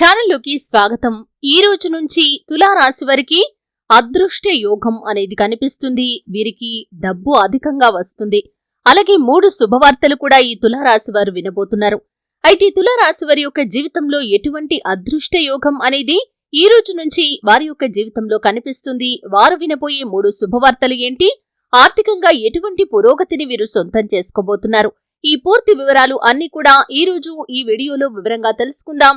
ఛానల్లోకి స్వాగతం. ఈ రోజు నుంచి తులారాశి వారికి అదృష్ట యోగం అనేది కనిపిస్తుంది. వీరికి డబ్బు అధికంగా వస్తుంది. అలాగే మూడు శుభవార్తలు కూడా ఈ తులారాశి వారు వినబోతున్నారు. అయితే తులారాశి వారి యొక్క జీవితంలో ఎటువంటి అదృష్ట యోగం అనేది ఈ రోజు నుంచి వారి యొక్క జీవితంలో కనిపిస్తుంది. వారు వినబోయే మూడు శుభవార్తలు ఏంటి? ఆర్థికంగా ఎటువంటి పురోగతిని వీరు సొంతం చేసుకోబోతున్నారు? ఈ పూర్తి వివరాలు అన్ని కూడా ఈ రోజు ఈ వీడియోలో వివరంగా తెలుసుకుందాం.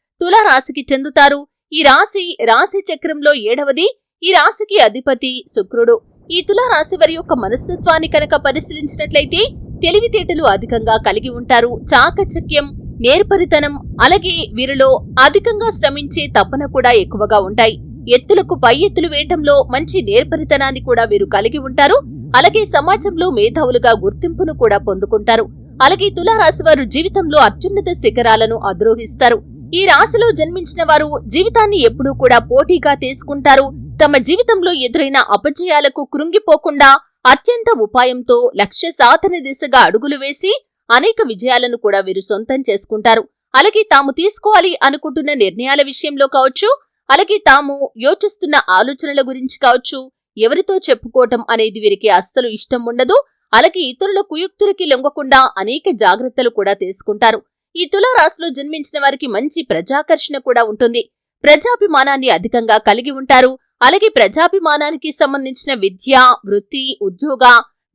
తులారాశికి చెందుతారు. ఈ రాశి రాశి చక్రంలో ఏడవది ఈ రాశికి అధిపతి శుక్రుడు. ఈ తులారాశి వారి యొక్క మనస్తత్వాన్ని కనుక పరిశీలించినట్లయితే తెలివితేటలు అధికంగా కలిగి ఉంటారు. చాకచక్యం నేర్పరితనం అలాగే వీరిలో అధికంగా శ్రమించే తపన కూడా ఎక్కువగా ఉంటాయి. ఎత్తులకు పై ఎత్తులు వేయటంలో మంచి నేర్పరితనాన్ని కూడా వీరు కలిగి ఉంటారు. అలాగే సమాజంలో మేధావులుగా గుర్తింపును కూడా పొందుకుంటారు. అలాగే తులారాశి వారు జీవితంలో అత్యున్నత శిఖరాలను అధిరోహిస్తారు. ఈ రాశిలో జన్మించిన వారు జీవితాన్ని ఎప్పుడూ కూడా పోటీగా తీసుకుంటారు. తమ జీవితంలో ఎదురైన అపజయాలకు కృంగిపోకుండా అత్యంత ఉపాయంతో లక్ష్య సాధన దిశగా అడుగులు వేసి అనేక విజయాలను కూడా వీరు సొంతం చేసుకుంటారు. అలాగే తాము తీసుకోవాలి అనుకుంటున్న నిర్ణయాల విషయంలో కావచ్చు అలాగే తాము యోచిస్తున్న ఆలోచనల గురించి కావచ్చు ఎవరితో చెప్పుకోవటం అనేది వీరికి అస్సలు ఇష్టం ఉండదు. అలాగే ఇతరుల కుయుక్తులకి లొంగకుండా అనేక జాగ్రత్తలు కూడా తీసుకుంటారు. ఈ తులారాశిలో జన్మించిన వారికి మంచి ప్రజాకర్షణ కూడా ఉంటుంది. ప్రజాభిమానాన్ని అధికంగా కలిగి ఉంటారు. అలాగే ప్రజాభిమానానికి సంబంధించిన విద్య వృత్తి ఉద్యోగ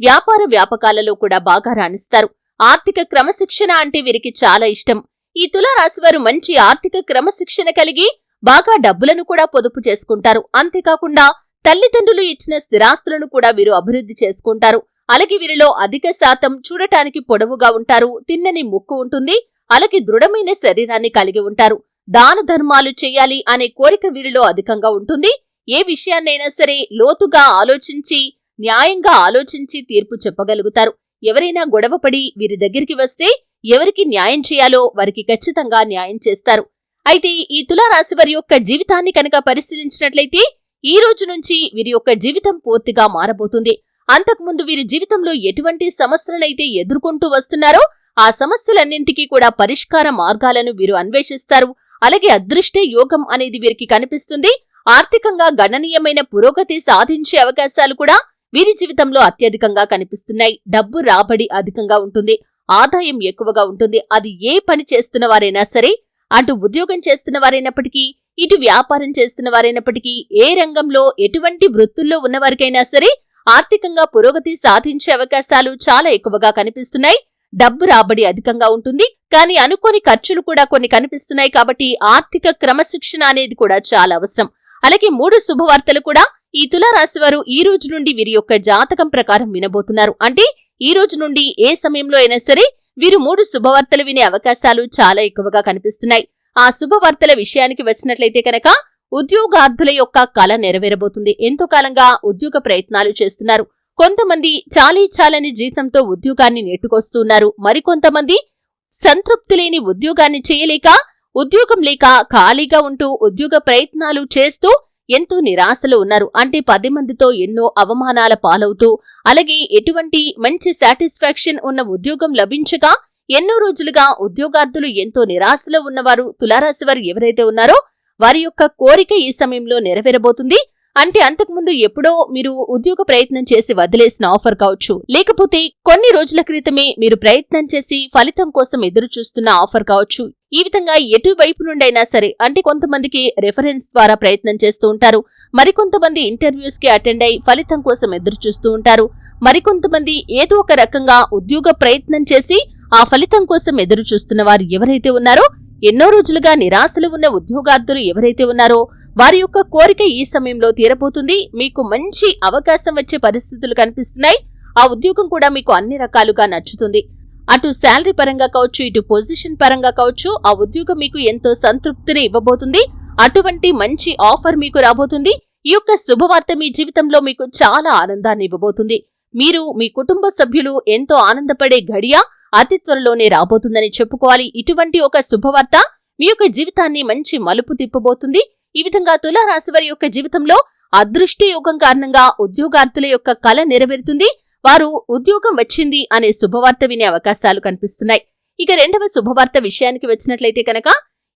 వ్యాపార వ్యాపకాలలో కూడా బాగా రాణిస్తారు. ఆర్థిక క్రమశిక్షణ అంటే వీరికి చాలా ఇష్టం. ఈ తులారాశి వారు మంచి ఆర్థిక క్రమశిక్షణ కలిగి బాగా డబ్బులను కూడా పొదుపు చేసుకుంటారు. అంతేకాకుండా తల్లిదండ్రులు ఇచ్చిన స్థిరాస్తులను కూడా వీరు అభివృద్ధి చేసుకుంటారు. అలాగే వీరిలో అధిక శాతం చూడటానికి పొడవుగా ఉంటారు. తిన్నని ముక్కు ఉంటుంది. అలాగే దృఢమైన శరీరాన్ని కలిగి ఉంటారు. దాన ధర్మాలు చేయాలి అనే కోరిక వీరిలో అధికంగా ఉంటుంది. ఏ విషయాన్నైనా సరే లోతుగా ఆలోచించి న్యాయంగా ఆలోచించి తీర్పు చెప్పగలుగుతారు. ఎవరైనా గొడవపడి వీరి దగ్గరికి వస్తే ఎవరికి న్యాయం చేయాలో వారికి ఖచ్చితంగా న్యాయం చేస్తారు. అయితే ఈ తులారాశి వారి యొక్క జీవితాన్ని కనుక పరిశీలించినట్లయితే ఈ రోజు నుంచి వీరి యొక్క జీవితం పూర్తిగా మారబోతుంది. అంతకుముందు వీరి జీవితంలో ఎటువంటి సమస్యలనైతే ఎదుర్కొంటూ వస్తున్నారో ఆ సమస్యలన్నింటికీ కూడా పరిష్కార మార్గాలను వీరు అన్వేషిస్తారు. అలాగే అదృష్టే యోగం అనేది వీరికి కనిపిస్తుంది. ఆర్థికంగా గణనీయమైన పురోగతి సాధించే అవకాశాలు కూడా వీరి జీవితంలో అత్యధికంగా కనిపిస్తున్నాయి. డబ్బు రాబడి అధికంగా ఉంటుంది. ఆదాయం ఎక్కువగా ఉంటుంది. అది ఏ పని చేస్తున్న వారైనా సరే అటు ఉద్యోగం చేస్తున్న వారైనప్పటికీ ఇటు వ్యాపారం చేస్తున్న వారైనప్పటికీ ఏ రంగంలో ఎటువంటి వృత్తుల్లో ఉన్నవారికైనా సరే ఆర్థికంగా పురోగతి సాధించే అవకాశాలు చాలా ఎక్కువగా కనిపిస్తున్నాయి. డబ్బు రాబడి అధికంగా ఉంటుంది. కానీ అనుకోని ఖర్చులు కూడా కొన్ని కనిపిస్తున్నాయి కాబట్టి ఆర్థిక క్రమశిక్షణ అనేది కూడా చాలా అవసరం. అలాగే మూడు శుభవార్తలు కూడా ఈ తులారాశి వారు ఈ రోజు నుండి వీరి యొక్క జాతకం ప్రకారం వినబోతున్నారు. అంటే ఈ రోజు నుండి ఏ సమయంలో అయినా సరే వీరు మూడు శుభవార్తలు వినే అవకాశాలు చాలా ఎక్కువగా కనిపిస్తున్నాయి. ఆ శుభవార్తల విషయానికి వచ్చినట్లయితే కనుక ఉద్యోగార్థుల యొక్క కళ నెరవేరబోతుంది. ఎంతో కాలంగా ఉద్యోగ ప్రయత్నాలు చేస్తున్నారు. కొంతమంది చాలీ చాలని జీతంతో ఉద్యోగాన్ని నెట్టుకొస్తున్నారు మరికొంతమంది సంతృప్తి లేని ఉద్యోగాన్ని చేయలేక ఉద్యోగం లేక ఖాళీగా ఉంటూ ఉద్యోగ ప్రయత్నాలు చేస్తూ ఎంతో నిరాశలో ఉన్నారు. అంటే పది మందితో ఎన్నో అవమానాల పాలవుతూ అలాగే ఎటువంటి మంచి సాటిస్ఫాక్షన్ ఉన్న ఉద్యోగం లభించగా ఎన్నో రోజులుగా ఉద్యోగార్థులు ఎంతో నిరాశలో ఉన్నవారు తులారాశి వారు ఎవరైతే ఉన్నారో వారి యొక్క కోరిక ఈ సమయంలో నెరవేరబోతుంది. అంటే అంతకుముందు ఎప్పుడో మీరు ఉద్యోగ ప్రయత్నం చేసి వదిలేసిన ఆఫర్ కావచ్చు. లేకపోతే కొన్ని రోజుల క్రితమే మీరు ప్రయత్నం చేసి ఫలితం కోసం ఎదురు చూస్తున్న ఆఫర్ కావచ్చు. ఈ విధంగా ఎటువైపు నుండైనా సరే అంటే కొంతమందికి రెఫరెన్స్ ద్వారా ప్రయత్నం చేస్తూ ఉంటారు. మరికొంతమంది ఇంటర్వ్యూస్కి అటెండ్ అయి ఫలితం కోసం ఎదురు చూస్తూ ఉంటారు. మరికొంతమంది ఏదో ఒక రకంగా ఉద్యోగ ప్రయత్నం చేసి ఆ ఫలితం కోసం ఎదురు చూస్తున్న వారు ఎవరైతే ఉన్నారో ఎన్నో రోజులుగా నిరాశలు ఉన్న ఉద్యోగార్థులు ఎవరైతే ఉన్నారో వారి యొక్క కోరిక ఈ సమయంలో తీరబోతుంది. మీకు మంచి అవకాశం వచ్చే పరిస్థితులు కనిపిస్తున్నాయి. ఆ ఉద్యోగం కూడా మీకు అన్ని రకాలుగా నచ్చుతుంది. అటు శాలరీ పరంగా కావచ్చు ఇటు పొజిషన్ పరంగా కావచ్చు ఆ ఉద్యోగం మీకు ఎంతో సంతృప్తిని ఇవ్వబోతుంది. అటువంటి మంచి ఆఫర్ మీకు రాబోతుంది. ఈ యొక్క శుభవార్త మీ జీవితంలో మీకు చాలా ఆనందాన్ని ఇవ్వబోతుంది. మీరు మీ కుటుంబ సభ్యులు ఎంతో ఆనందపడే ఘడియ అతి త్వరలోనే రాబోతుందని చెప్పుకోవాలి. ఇటువంటి ఒక శుభవార్త మీ యొక్క జీవితాన్ని మంచి మలుపు తిప్పబోతుంది. ఈ విధంగా తులారాశి వారి యొక్క జీవితంలో అదృష్టి యోగం కారణంగా ఉద్యోగార్థుల యొక్క కళ నెరవేరుతుంది. వారు ఉద్యోగం వచ్చింది అనే శుభవార్త వినే అవకాశాలు కనిపిస్తున్నాయి. ఇక రెండవ శుభవార్త విషయానికి వచ్చినట్లయితే కనుక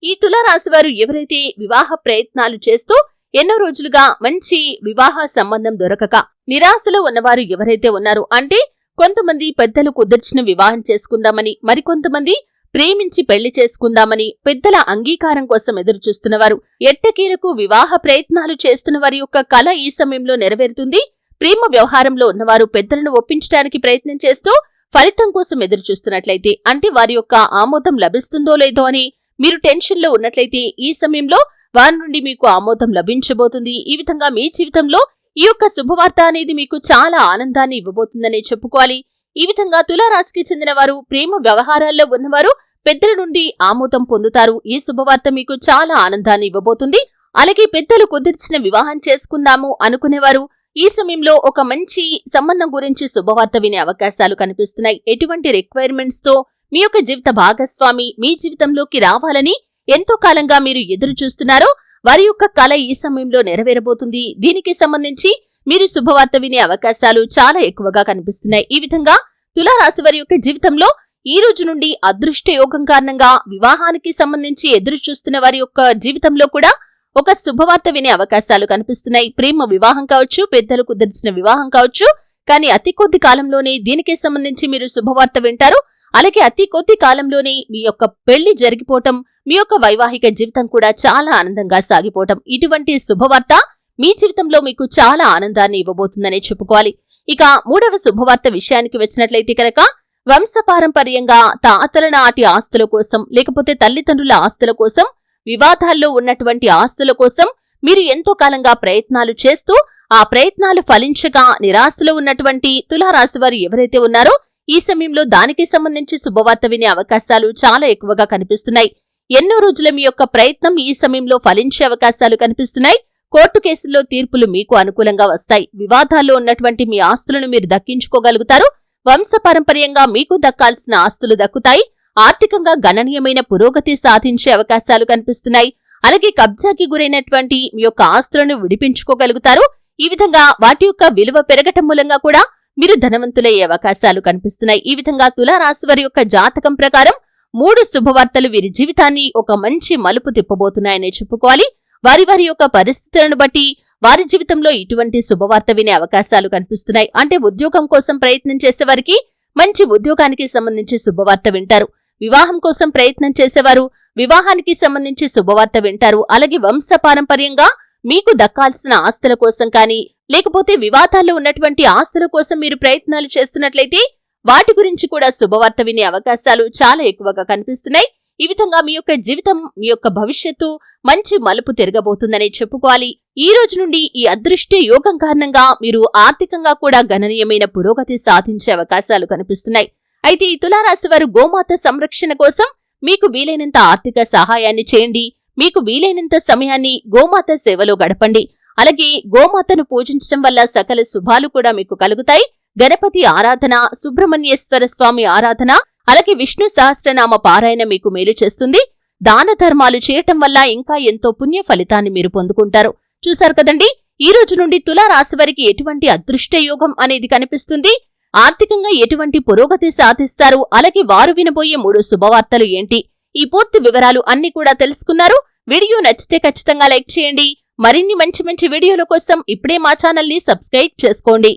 ఈ తులారాశి వారు ఎవరైతే వివాహ ప్రయత్నాలు చేస్తూ ఎన్నో రోజులుగా మంచి వివాహ సంబంధం దొరకక నిరాశలో ఉన్నవారు ఎవరైతే ఉన్నారో అంటే కొంతమంది పెద్దలు కుదిర్చిన వివాహం చేసుకుందామని మరికొంతమంది ప్రేమించి పెళ్ళి చేసుకుందామని పెద్దల అంగీకారం కోసం ఎదురు చూస్తున్నవారు ఎట్టకీలకు వివాహ ప్రయత్నాలు చేస్తున్న వారి యొక్క కళ ఈ సమయంలో నెరవేరుతుంది. ప్రేమ వ్యవహారంలో ఉన్నవారు పెద్దలను ఒప్పించడానికి ప్రయత్నం చేస్తూ ఫలితం కోసం ఎదురుచూస్తున్నట్లయితే అంటే వారి యొక్క ఆమోదం లభిస్తుందో లేదో అని మీరు టెన్షన్లో ఉన్నట్లయితే ఈ సమయంలో వారి నుండి మీకు ఆమోదం లభించబోతుంది. ఈ విధంగా మీ జీవితంలో ఈ యొక్క శుభవార్త అనేది మీకు చాలా ఆనందాన్ని ఇవ్వబోతుందనే చెప్పుకోవాలి. ఈ విధంగా తులారాశికి చెందిన వారు ప్రేమ వ్యవహారాల్లో ఉన్నవారు పెద్దల నుండి ఆమోదం పొందుతారు. ఈ శుభవార్త మీకు చాలా ఆనందాన్ని ఇవ్వబోతుంది. అలాగే పెద్దలు కుదిర్చిన వివాహం చేసుకుందాము అనుకునేవారు. ఈ సమయంలో ఒక మంచి సంబంధం గురించి శుభవార్త వినే అవకాశాలు కనిపిస్తున్నాయి. ఎటువంటి రిక్వైర్మెంట్స్తో మీ యొక్క జీవిత భాగస్వామి మీ జీవితంలోకి రావాలని ఎంతో కాలంగా మీరు ఎదురు చూస్తున్నారో వారి యొక్క కళ ఈ సమయంలో నెరవేరబోతుంది. దీనికి సంబంధించి మీరు శుభవార్త వినే అవకాశాలు చాలా ఎక్కువగా కనిపిస్తున్నాయి. ఈ విధంగా తులారాశి వారి యొక్క జీవితంలో ఈ రోజు నుండి అదృష్ట యోగం కారణంగా వివాహానికి సంబంధించి ఎదురు చూస్తున్న వారి యొక్క జీవితంలో కూడా ఒక శుభవార్త వినే అవకాశాలు కనిపిస్తున్నాయి. ప్రేమ వివాహం కావచ్చు పెద్దలు కుదిర్చిన వివాహం కావచ్చు కానీ అతి కొద్ది కాలంలోనే దీనికి సంబంధించి మీరు శుభవార్త వింటారు. అలాగే అతి కొద్ది కాలంలోనే మీ యొక్క పెళ్ళి జరిగిపోవటం మీ యొక్క వైవాహిక జీవితం కూడా చాలా ఆనందంగా సాగిపోవటం. ఇటువంటి శుభవార్త మీ జీవితంలో మీకు చాలా ఆనందాన్ని ఇవ్వబోతుందనే చెప్పుకోవాలి. ఇక మూడవ శుభవార్త విషయానికి వచ్చినట్లయితే కనుక వంశపారంపర్యంగా తాతల నాటి ఆస్తుల కోసం లేకపోతే తల్లిదండ్రుల ఆస్తుల కోసం వివాదాల్లో ఉన్నటువంటి ఆస్తుల కోసం మీరు ఎంతో కాలంగా ప్రయత్నాలు చేస్తూ ఆ ప్రయత్నాలు ఫలించగా నిరాశలో ఉన్నటువంటి తులారాశి వారు ఎవరైతే ఉన్నారో ఈ సమయంలో దానికి సంబంధించి శుభవార్త వినే అవకాశాలు చాలా ఎక్కువగా కనిపిస్తున్నాయి. ఎన్నో రోజుల మీ యొక్క ప్రయత్నం ఈ సమయంలో ఫలించే అవకాశాలు కనిపిస్తున్నాయి. కోర్టు కేసుల్లో తీర్పులు మీకు అనుకూలంగా వస్తాయి. వివాదాల్లో ఉన్నటువంటి మీ ఆస్తులను మీరు దక్కించుకోగలుగుతారు. వంశపారంపర్యంగా మీకు దక్కాల్సిన ఆస్తులు దక్కుతాయి. ఆర్థికంగా గణనీయమైన పురోగతి సాధించే అవకాశాలు కనిపిస్తున్నాయి. అలాగే కబ్జాకి గురైనటువంటి మీ యొక్క ఆస్తులను విడిపించుకోగలుగుతారు. ఈ విధంగా వాటి యొక్క విలువ పెరగటం మూలంగా కూడా మీరు ధనవంతులయ్యే అవకాశాలు కనిపిస్తున్నాయి. ఈ విధంగా తులారాశి వారి యొక్క జాతకం ప్రకారం మూడు శుభవార్తలు వీరి జీవితాన్ని ఒక మంచి మలుపు తిప్పబోతున్నాయని చెప్పుకోవాలి. వారి వారి యొక్క పరిస్థితులను బట్టి వారి జీవితంలో ఇటువంటి శుభవార్త వినే అవకాశాలు కనిపిస్తున్నాయి. అంటే ఉద్యోగం కోసం ప్రయత్నం చేసేవారికి మంచి ఉద్యోగానికి సంబంధించి శుభవార్త వింటారు. వివాహం కోసం ప్రయత్నం చేసేవారు వివాహానికి సంబంధించి శుభవార్త వింటారు. అలాగే వంశ పారంపర్యంగా మీకు దక్కాల్సిన ఆస్తుల కోసం కానీ లేకపోతే వివాదాల్లో ఉన్నటువంటి ఆస్తుల కోసం మీరు ప్రయత్నాలు చేస్తున్నట్లయితే వాటి గురించి కూడా శుభవార్త వినే అవకాశాలు చాలా ఎక్కువగా కనిపిస్తున్నాయి. ఈ విధంగా మీ యొక్క జీవితం మీ యొక్క భవిష్యత్తు మంచి మలుపు తిరగబోతుందని చెప్పుకోవాలి. ఈ రోజు నుండి ఈ అదృష్ట యోగం కారణంగా మీరు ఆర్థికంగా కూడా గణనీయమైన పురోగతి సాధించే అవకాశాలు కనిపిస్తున్నాయి. అయితే ఈ తులారాశి వారు గోమాత సంరక్షణ కోసం మీకు వీలైనంత ఆర్థిక సహాయాన్ని చేయండి. మీకు వీలైనంత సమయాన్ని గోమాత సేవలో గడపండి. అలాగే గోమాతను పూజించడం వల్ల సకల శుభాలు కూడా మీకు కలుగుతాయి. గణపతి ఆరాధన సుబ్రహ్మణ్యేశ్వర స్వామి ఆరాధన అలాగే విష్ణు సహస్రనామ పారాయణ మీకు మేలు చేస్తుంది. దాన ధర్మాలు చేయటం వల్ల ఇంకా ఎంతో పుణ్య ఫలితాన్ని మీరు పొందుకుంటారు. చూశారు కదండి? ఈ రోజు నుండి తులారాశి వారికి ఎటువంటి అదృష్ట యోగం అనేది కనిపిస్తుంది. ఆర్థికంగా ఎటువంటి పురోగతి సాధిస్తారు. అలాగే వారు వినబోయే మూడు శుభవార్తలు ఏంటి? ఈ పూర్తి వివరాలు అన్ని కూడా తెలుసుకున్నారు. వీడియో నచ్చితే ఖచ్చితంగా లైక్ చేయండి. మరిన్ని మంచి మంచి వీడియోల కోసం ఇప్పుడే మా ఛానల్ని సబ్స్క్రైబ్ చేసుకోండి.